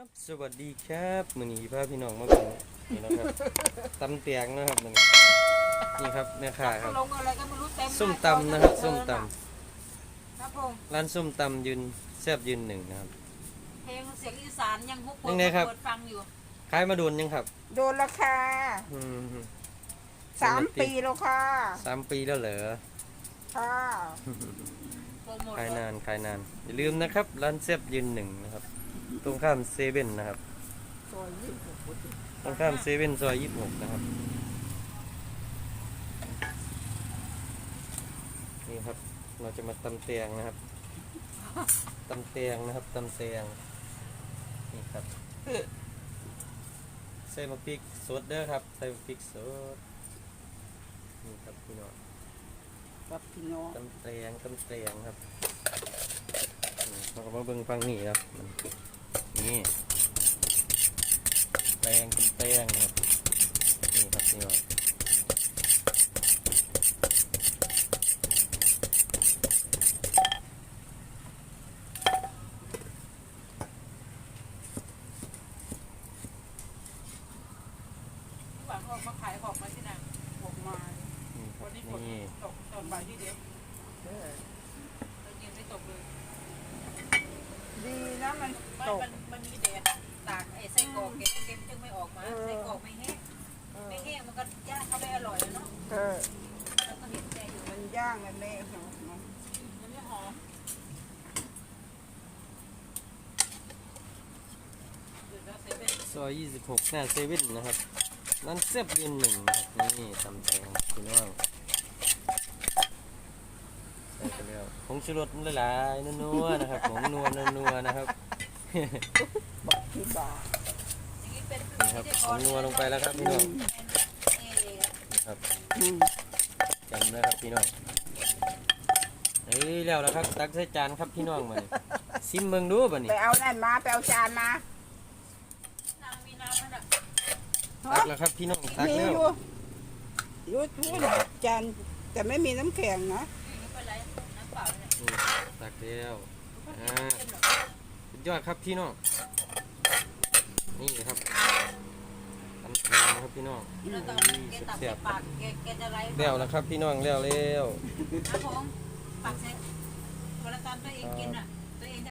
ครับสวัสดีครับมือนี้พาพี่น้องมาเป็นนี่นะครับตำเตียงนะครับมันนี่ครับแม่ค้าครับลงอะไรก็ไม่รู้เต็มส้มตำนะครับ ส้มตครับผมำร้านส้มตำยืนแซบยืนหนึ่งนะครับ เพลงเสียงอีสานยังฮุกยังไงครับ เปิดฟังอยู่ขายมาโดนยังครับโดนราคาอืมสามปีแล้วค่ะ สามปีแล้วเหรอค่ะโปรโมทขายนานขายนานอย่าลืมนะครับร้านแซบยืนหนึ่งนะครับ ตรงข้ามเซเว่นนะครับตัวยี่สิบตรงข้ามเซเว่นซอยยี่สิบหกนะครับ นี่ครับ เราจะมาตำเตียงนะครับตำเตียงนะครับตำเตียง นี่ครับใส่มะพริกสดเด้อครับ ใส่มะพริกสด นี่ครับพี่น้องกับพี่น้องตำเตียงตำเตียงครับนี่เราก็มาเบิ่งฟังนี่ครับมั นนี่แตงตำเตียงนะครับนี่ครับพี่น้องหวังออกมาขายของมาที่ไหนออกมานี่ครัวับนนี้ฝนนี่ตกตอนบ่ายที่เดียว เออ เราเย็นไม่ตกเลย ดี นะมันไม่ตก มันมันมีแดดตากไอ้ไส้กรอกเก็บเก็บจึงไม่ออกมาเออ ไส้กรอกไม่แห้งเออไม่แห้งมันก็ย่างเขาได้อร่อยแล้วเนาะเออแล้วก็เห็นแกอยู่มันย่างมันเละเนาะมันไม่หอมเดี๋ยวเราเซเว่นซอย26หน้าเซเว่นนะครับร้านแซ่บยืนหนึ่งนะครับนี่ตำแตงพี่น้องใส่ไปแล้ว ผงชูรสหลายๆนัวๆนะครับผงนัวนัวๆนะครับบอกที่บาทอย่างนี้เป็นนี่ครับผงนัวลงไปแล้วครับพี่น้องเอ่อครับอืมจำนะครับพี่น้องเฮ้ยแล้วแล้วครับตักใส่จานครับพี่น้องมานี่ซิมเบิ่งดูบ่นี่ไปเอานั่นมาไปเอาจานมานางมีน้ำมันอะตักแล้วครับพี่น้องตักมีแล้วอยู่อยู่ทุนจานแต่ไม่มีน้ำแข็งนะ แล้วอ่าสุดยอดครับพี่น้องนี่ครับตำแตงนะครับพี่น้องเราต้องแกตับเสีใส่ยบปากแกแกจะไรๆแล้วแล้วครับพี่น้องแล้วแล้วครับผมปากใส่เวลาตอนตัวเองกินอะ